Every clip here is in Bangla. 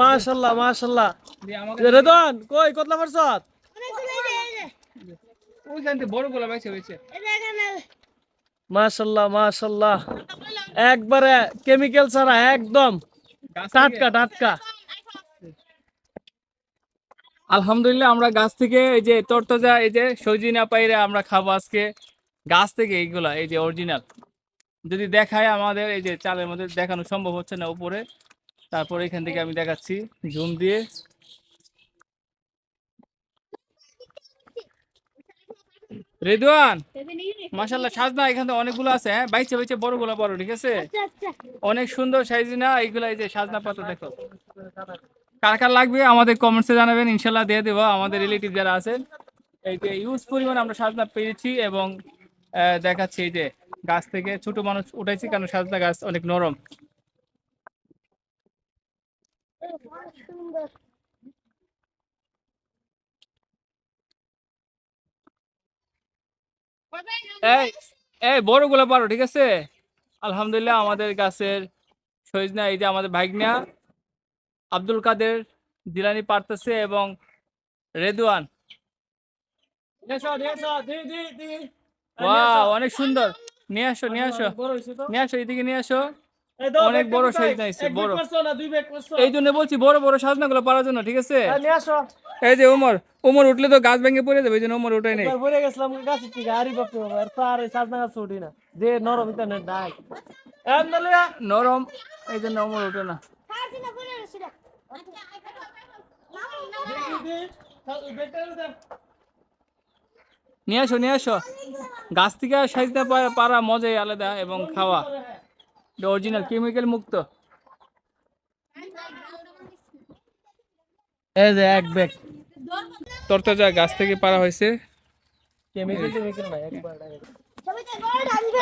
মাশাল্লাহ মাশাল্লাহ। রেদন কই কতলা জানতে বড় গোলা বাইছে এখানে মাশাল্লাহ মাশাল্লাহ। একবারে কেমিক্যাল ছাড়া একদম টাটকা টাটকা। আলহামদুলিল্লাহ আমরা গাছ থেকে এই যে তরতাজা এই যে সজিনা পাইরে আমরা খাব আজকে। গাছ থেকে এইগুলা এই যে অরিজিনাল যদি দেখায় আমাদের এই যে চালের মধ্যে দেখানো সম্ভব হচ্ছে না উপরে তারপর এখান থেকে আমি দেখাচ্ছি জুম দিয়ে। রেদওয়ান মাশাল্লাহ সাজনা এখান অনেকগুলো আছে হ্যাঁ? বাইচে বাইচে বড়গুলো বড় ঠিক আছে? আচ্ছা আচ্ছা। অনেক সুন্দর সাইজিনা এইগুলা এই যে সাজনা পাতা দেখো। কার কার লাগবে আমাদের কমেন্টসে জানাবেন, ইনশাল্লাহ দিয়ে দেবো। আমাদের রিলেটিভ যারা আছেন, এই যে ইউজ পরিমাণ আমরা সাজনা পেয়েছি এবং দেখাচ্ছি এই যে গাছ থেকে ছোট মানুষ উঠাইছি কারণ সাজনা গাছ অনেক নরম। এই এই পারো, ঠিক আছে? আলহামদুলিল্লাহ আমাদের গাছের সজনা এই যে আমাদের ভাইগনা আব্দুল কাদের জিলানি পারতেছে এবং রেদুয়ান অনেক সুন্দর। নিয়ে আসো নিয়ে আসো। নিয়ে আসো এদিকে নিয়ে আসো। অনেক বড় size নিয়েছে, বড়। এই জন্য বলছি বড় বড় সাজনা গুলো পারার জন্য ঠিক আছে? এই যে উমর উমর উঠলে তো গাছ ভেঙে পড়ে যাবে এই জন্য উমর উঠাই নেই। বলে গেছিলাম গাছ থেকে আরি বাপ রে তো আর সাজনা গাছ উঠি না। যে নরম ইন্টারনেট নাই। নরম এই জন্য উমর উঠে না বলে সেটা নিয়ে আসো নিয়ে আসো গাছ থেকে সাইজতে পারা মজাই আলাদা এবং খাওয়া। অরিজিনাল কেমিক্যাল মুক্ত। এই যে এক ব্যাগ তরতাজা গাছ থেকে পারা হয়েছে। কেমিক্যাল কেমিক্যাল একবার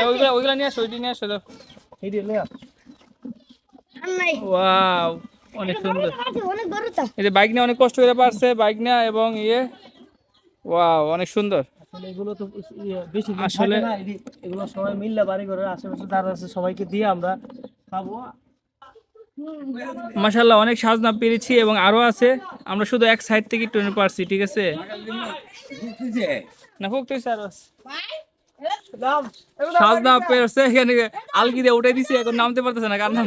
ওইগুলা ওইগুলা নিয়ে আসো ওইটি নিয়ে আসো দাও ওয়াও অনেক সুন্দর। অনেক এই যে বাইক নিয়ে অনেক কষ্ট করে পারছে বাইক নিয়ে এবং ইয়ে ওয়াও অনেক সুন্দর। আসলে এগুলো তো ইয়ে বেশি আসলে- থাকে না এদি- এগুলো সবাই মিললে বাড়ি ঘরের আশেপাশে যারা আছে সবাইকে দিয়ে আমরা খাব। মাশাল্লাহ অনেক সাজনা পেরেছি এবং আরও আছে। আমরা শুধু এক সাইড থেকে নিয়ে পারছি ঠিক আছে? না হোক তুই স্যার সাজনা পেরেছে এখানে আলগি দিয়ে উঠে দিছি এখন নামতে পারতেছে না কার নাম?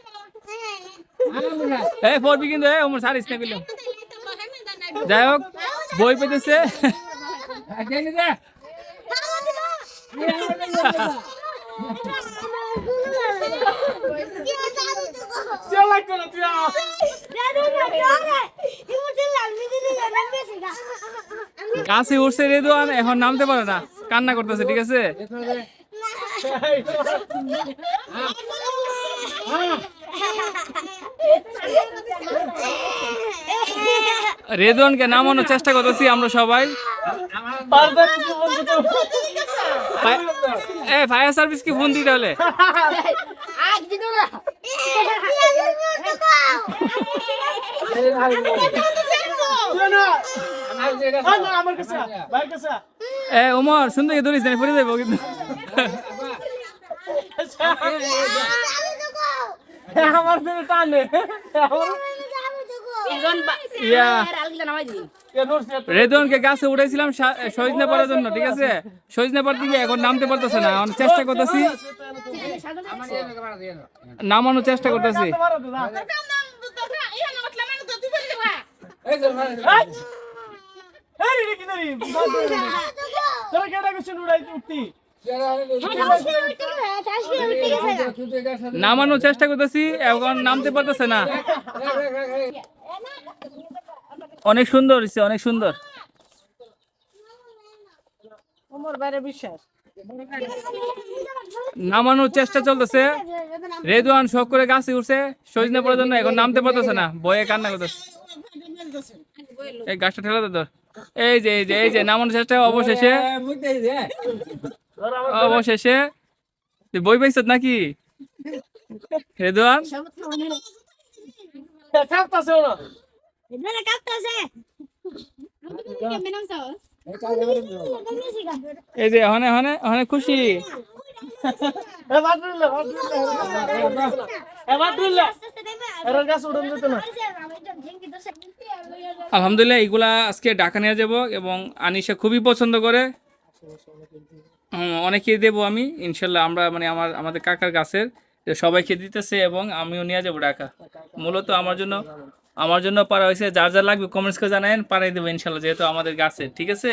আ। এ পড়বি কিন্তু এ ওমর সারিস না কইলাম যাই হোক, বই পেতেছে। কে লাগতো না তুই উঠছে রেদুয়ান, এখন নামতে পারে না। কান্না করতেছে, ঠিক আছে? রেদুয়ানকে নামানোর চেষ্টা করতেছি আমরা সবাই এ ফায়ার সার্ভিস কি ফোন দিই তাহলে এ ওমর সুন্দর ধরিস পড়ে যাব কিন্তু আমার দিকে টানে। রেদনকে গাছে উঠাইছিলাম সজনে পড়ার জন্য ঠিক আছে সজনে পড়তে গিয়ে এখন নামতে পারতেছে না এখন চেষ্টা করতেছি নামানোর চেষ্টা করতেছি ধরি? উঠতি? নামানোর চেষ্টা করতেছি এখন নামতে পারতেছে না। অনেক সুন্দর হয়েছে অনেক সুন্দর। নামানোর চেষ্টা চলতেছে। রেদওয়ান শখ করে গাছে উঠছে সজনে পড়ার জন্য এখন নামতে পারতেছে না বয়ে কান্না করতেছে। এই গাছটা ঠেলা দে তোর। এই যে এই যে এই যে নামানোর চেষ্টা অবশেষে। অবশেষে। তুই বই পাইছত নাকি? রেদওয়ান কাঁপতাছে না Dale, cáptase. ¿Qué menos sabes? এই যে হনে হনে হনে খুশি। আলহামদুলিল্লাহ এগুলা আজকে ডাকা নিয়ে যাব এবং আনিশা খুবই পছন্দ করে। অনেকেই দেবো আমি, ইনশাল্লাহ আমরা মানে আমার, আমাদের কাকার গাছের সবাইকে দিতেছে এবং আমিও নিয়ে যাব ঢাকা। মূলত আমার জন্য আমার জন্য পারা হয়েছে, যার যা লাগবে কমেন্টস করে জানায়েন পারাই দেবো ইনশাল্লাহ, যেহেতু আমাদের গাছের, ঠিক আছে?